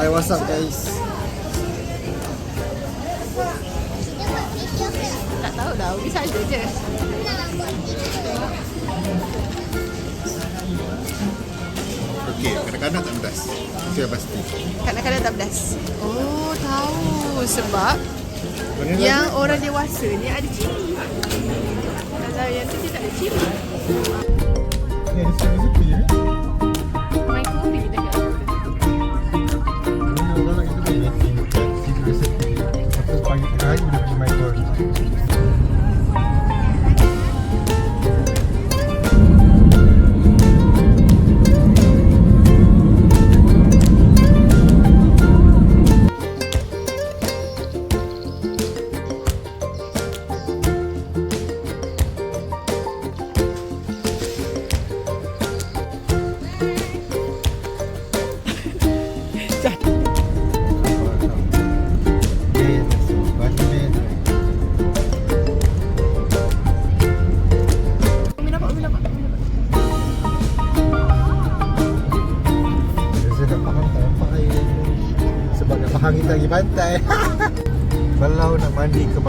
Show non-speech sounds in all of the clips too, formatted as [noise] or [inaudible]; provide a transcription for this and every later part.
Hai what's up guys. Tak tahu dah, ubi saja je. Okey, kanak-kanak tak pedas. Itu yang pasti. Kadang-kadang tak pedas. Oh, tahu. Sebab yang orang dewasa ni ada cili. Kalau yang tu dia tak ada cili. Ni ada sepi-sepi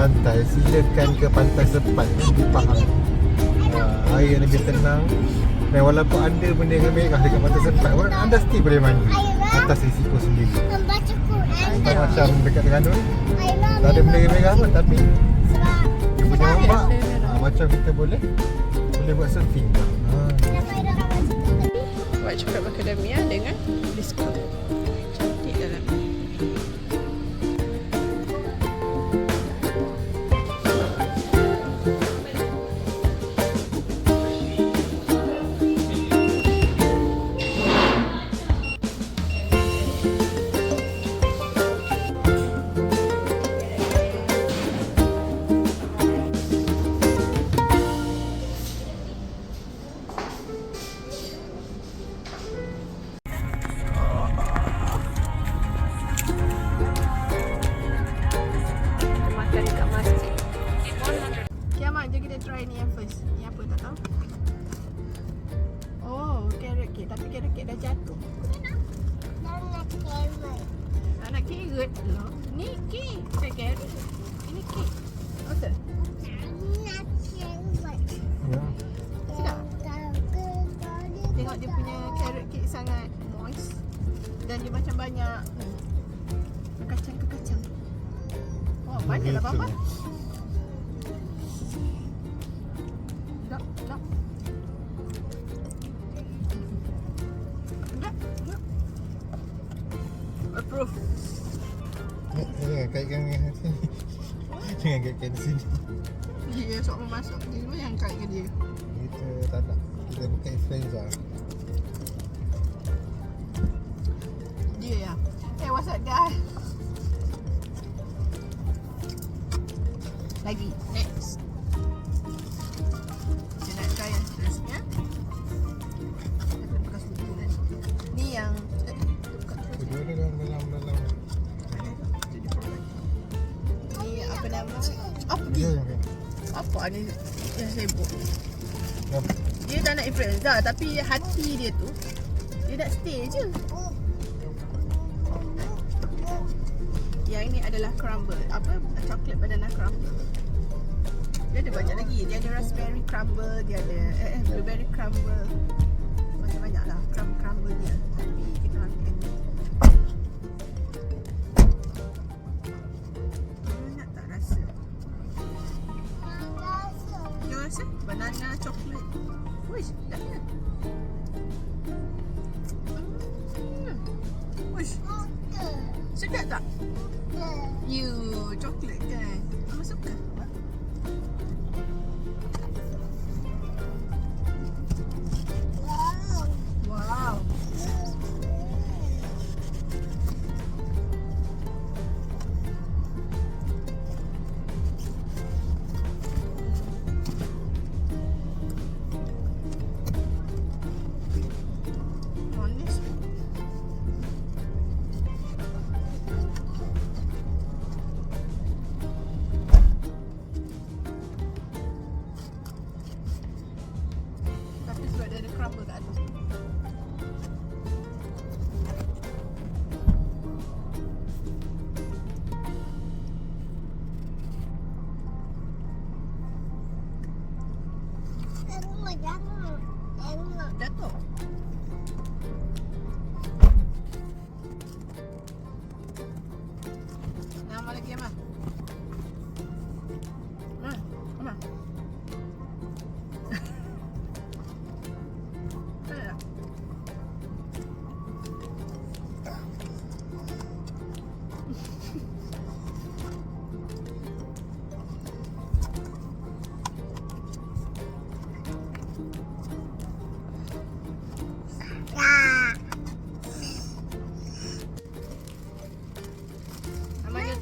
pantai Silakan ke pantai sepat Nanti faham. Uh, Air yang lebih tenang. Dan walaupun anda benda yang merah dekat pantai sepat orang Anda still boleh mandi Atas risiko sendiri. Membaca Quran Tak macam dekat Terengganu ni Tak ada benda yang merah pun Tapi dia punya ombak. uh, Macam kita boleh Boleh buat surfing. Uh. baca Quran White chocolate macadamia dengan biskut. Approve. [laughs] Jangan kaitkan dengan sini Jangan kaitkan sini Dia sok memasak. Dia semua yang kaitkan dia. Kita tak nak Kita bukan influenza Dia ya. Eh, what's up guys? Yang sibuk? Dia tak nak influenza tapi hati dia tu dia nak stay je. Yang ini adalah crumble. Apa? Chocolate banana crumble. Dia ada banyak lagi. Dia ada raspberry crumble, dia ada eh, eh blueberry crumble. Banyak-banyak lah crumble crumble dia. Banana chocolate. Uy, dami na. Mm. Sedap tak? let's go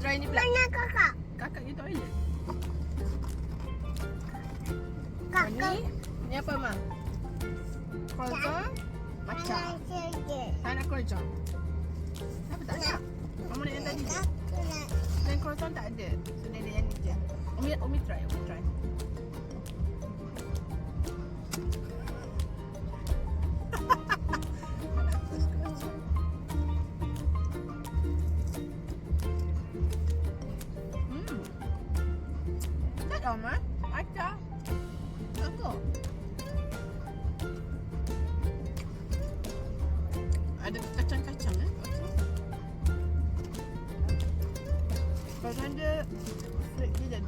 try ni pula. Mana kakak? Kakak di toilet. Kakak. Ni, ni apa Amal? Croissant? Macam. Mana saja? Tak nak croissant. Apa tak ada? Mama nak yang tadi je. Nak. Dan croissant tak ada. So dia ada yang ni je. Umi, Umi try, Umi try. Kalau ada flake dia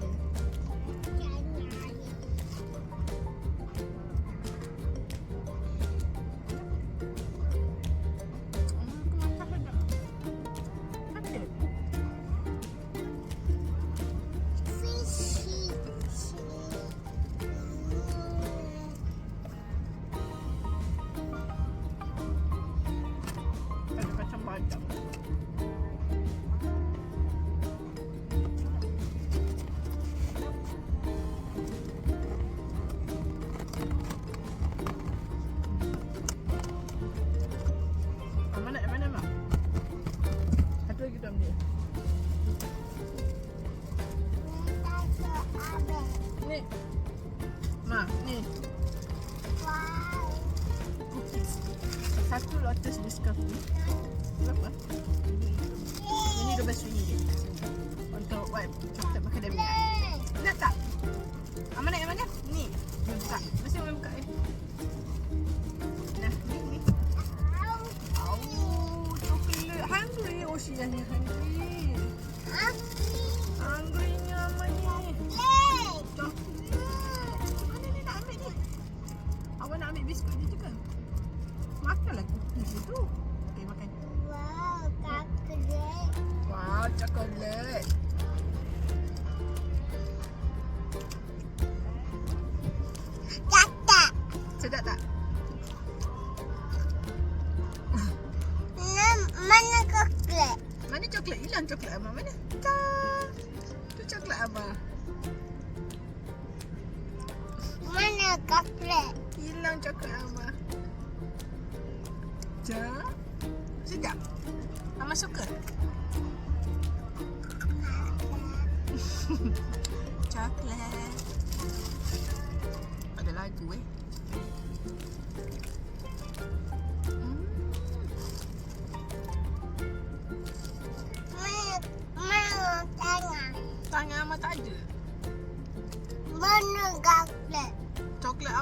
Cookies. Satu lotus ni. Berapa? Ini RM12 Untuk wipe coklat? Abang mana? Tak. Tu coklat Abang. Tangan Abang tak ada. Mana kakak? Coklat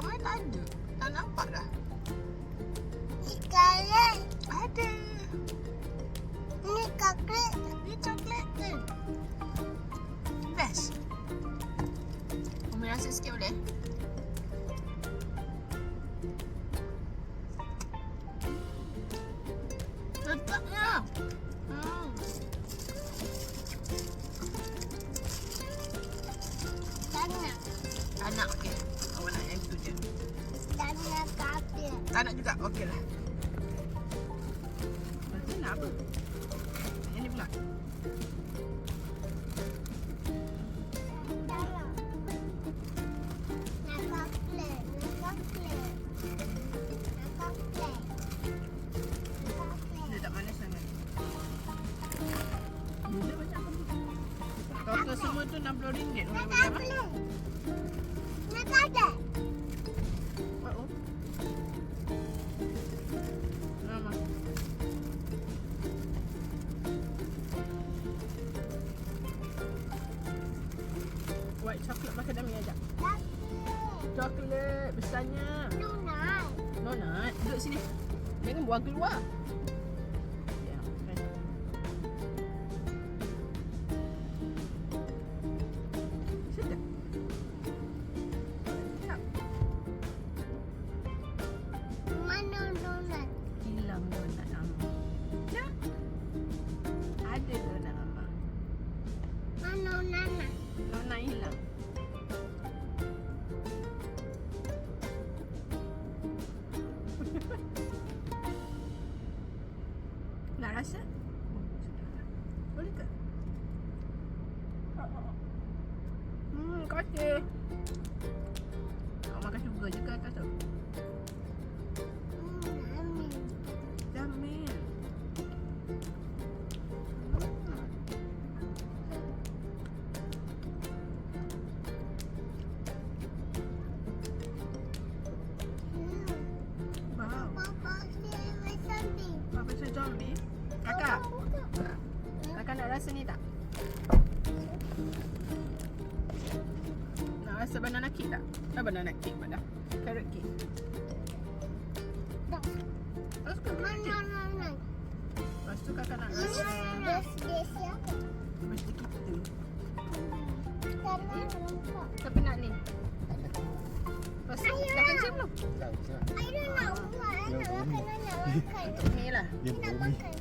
Tak nak juga. Okey lah. Nanti nak apa? Yang ni pula. Dalam. Nak kakak. Nak kakak. Nak Chocolate besarnya. Donut. Donut. Duduk sini. Jangan buang keluar. Awak makan juga je ke atas tu? Hmm, amin. Jamin. Hmm. Tak? Eh, banana cake pada. Carrot cake. Tak. Lepas tu, Mana nana? lepas tu kakak nak Ini rasa des des siapa? mesti kita. Karena lengkap. Tapi nak ni. Lepas tu, dah kencing belum? Tak, tak. Ayo nak buat, nak makan, nak [laughs] makan. Ni lah. Dia Nak makan.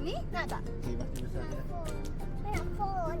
Ni nak tak? Okey, mati besar Nak je. phone.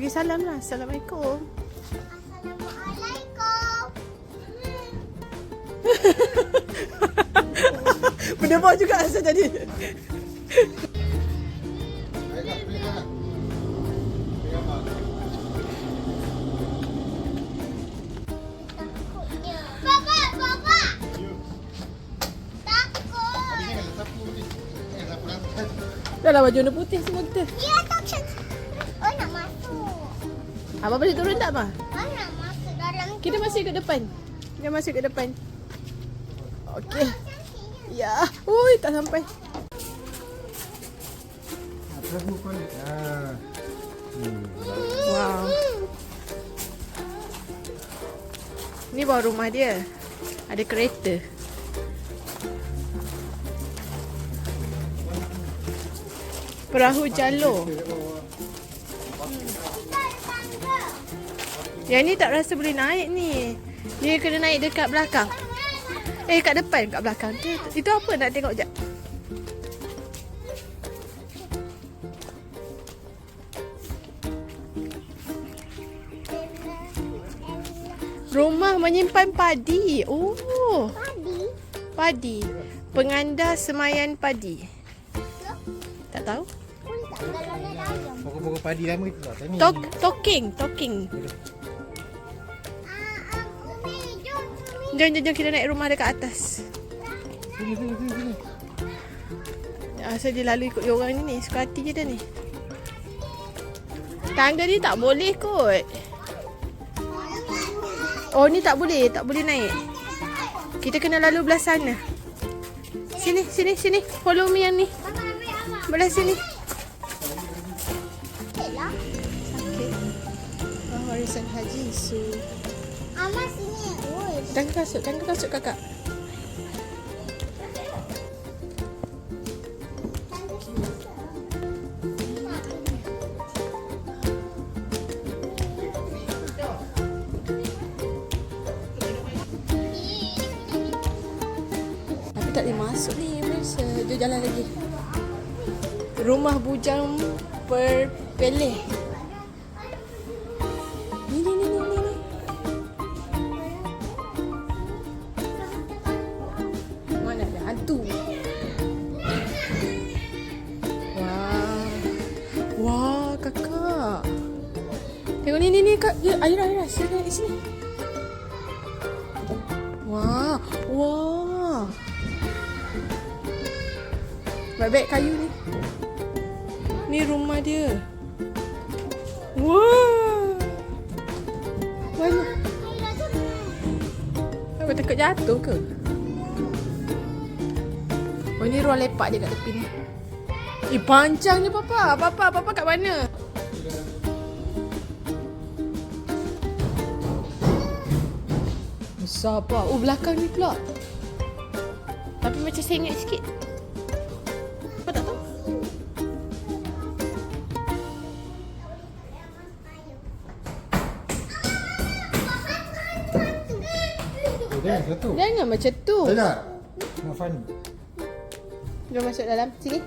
Bagi salam lah. Assalamualaikum. Assalamualaikum. [laughs] Berdebak juga asal lantai. Dah lah baju warna putih semua kita. Dia Abang boleh turun tak, Ma? Nak masuk dalam Kita masih ke depan. Kita masih ke depan. Okey. Ya. Ui, tak sampai. Ah. Hmm. Wow. Ni bawa rumah dia. Ada kereta. Perahu jalur. Yang ni tak rasa boleh naik ni. Dia kena naik dekat belakang. Eh, kat depan, kat belakang. Tu, itu apa nak tengok jap? Rumah menyimpan padi. Oh, Padi. padi. Penganda semayan padi. Tak tahu? Pokok-pokok padi lama itu tak? Tok, talking, talking. Jom. Jom, jom, kita naik rumah dekat atas. Sini. Asal dia lalu ikut dia orang ni ni. Suka hati je dia ni. Tangga ni tak boleh kot. Oh ni tak boleh. Tak boleh naik. Kita kena lalu belah sana. Sini, sini, sini. Follow me yang ni. Belah sini. Sakit. Oh, warisan haji su. Mama Jangan kasut, jangan kasut kakak. Tapi tak boleh masuk ni, Malaysia. Jom jalan lagi. Rumah bujang perpeleh. Perpeleh. Baik-baik kayu ni. Ni rumah dia. Wah. Banyak. Aku takut jatuh ke? Oh ni ruang lepak dia kat tepi ni. Eh panjangnya papa. Papa, papa kat mana? Besar apa? Oh belakang ni pula. Tapi macam sengit sikit. Jangan macam tu. Tak nak. Nak fun. Jom masuk dalam. Sini.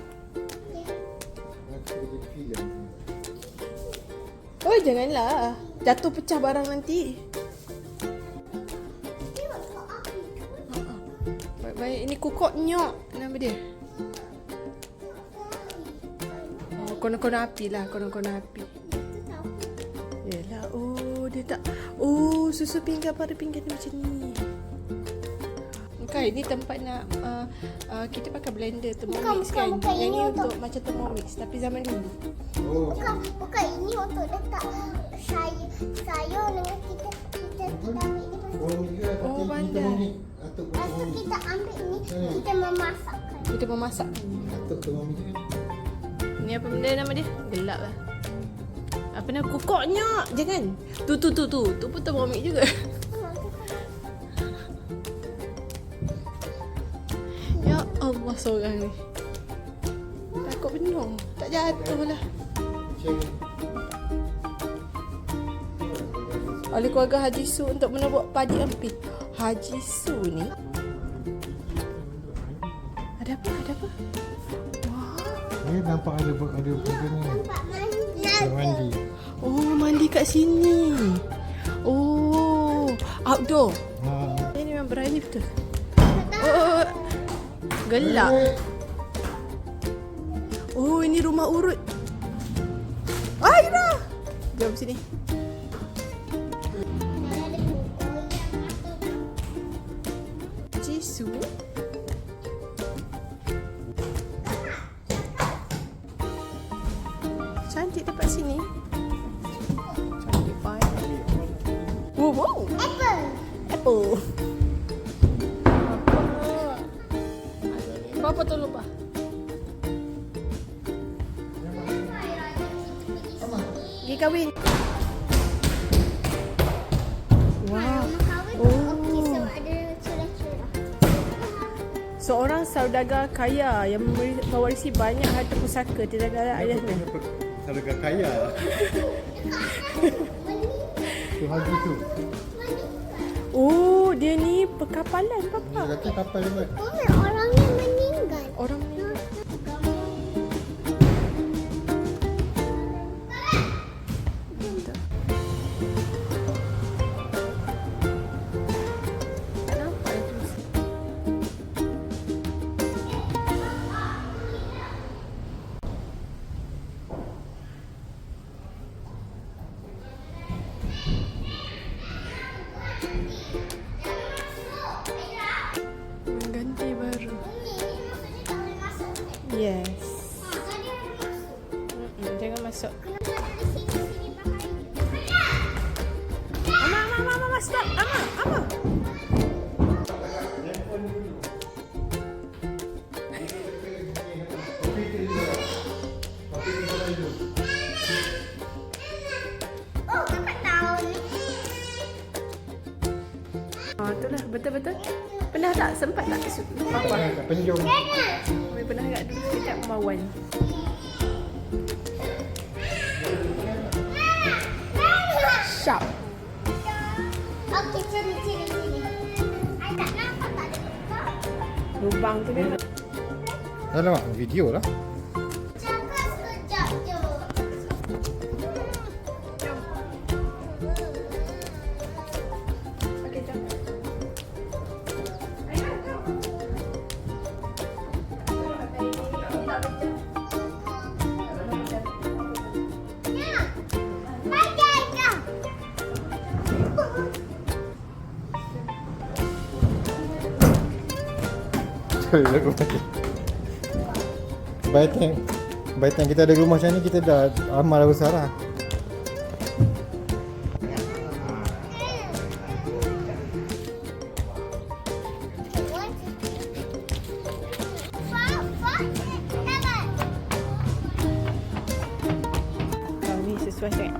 Oh janganlah. Jatuh pecah barang nanti. Baik-baik. Ini kukok nyok. Nama dia. Oh, konon-konon api lah. Konon-konon api. Yelah. Oh, dia tak. Oh, susu pinggan pada pinggan dia macam ni. Kan, ini tempat nak uh, uh, kita pakai blender thermomix Bukan, kan. bukan, bukan. Yang Ini ni untuk- untuk macam thermomix tapi zaman dulu. Oh. Bukan, bukan ini untuk letak sayur, sayur dengan kita kita kita ambil ni. Oh, ni? Oh, pandai. ni. Atuk Lepas tu kita ambil ni, Hmm. kita memasakkan. Kita memasak. Atuk thermomix kan. Ni apa benda nama dia? Gelap lah. Apa nama? Kukoknya. Jangan. Tu tu tu tu. Tu pun thermomix juga. [laughs] Allah seorang ni. Takut penuh. Tak jatuh lah. Oleh keluarga Haji Su untuk menebuk padi empi. Haji Su ni. Ada apa? Ada apa? Wah. Ni nampak ada ada benda ni. Nampak mandi. Dia mandi. Oh, mandi kat sini. Oh, outdoor. Ha. Ini memang berani betul. Oh, gelap. Oh, ini rumah urut. Aira. Jom sini. Seorang saudagar kaya yang mewarisi banyak harta pusaka di negara ayahnya. Harga kaya. Tu haji tu. Oh, dia ni perkapalan Dia papa. kata kapal dia penjung. Kami pernah dulu dekat Mawan. Sharp. Okey, sini, sini, sini. I tak nampak tak ada buka. Lubang tu kan. Alamak, video lah. Cari lagu lagi. By time, by time kita ada rumah macam ni, kita dah amal lah besar lah.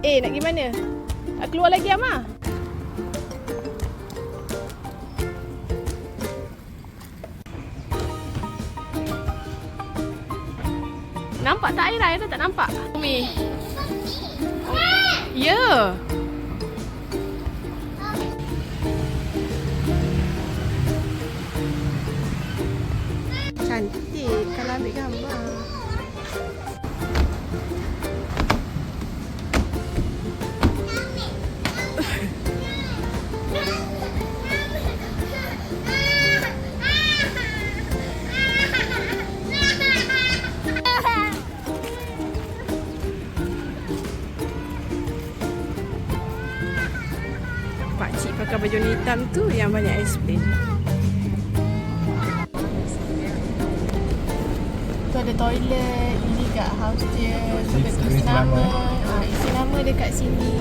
Eh, nak pergi mana? Nak keluar lagi, Amah? Air air dah tak nampak? Umi. Ya. Cantik kalau ambil gambar. Hitam tu yang banyak explain. Tu ada toilet, ini kat house dia. Sampai tulis isi nama. Ha, isi nama dekat sini.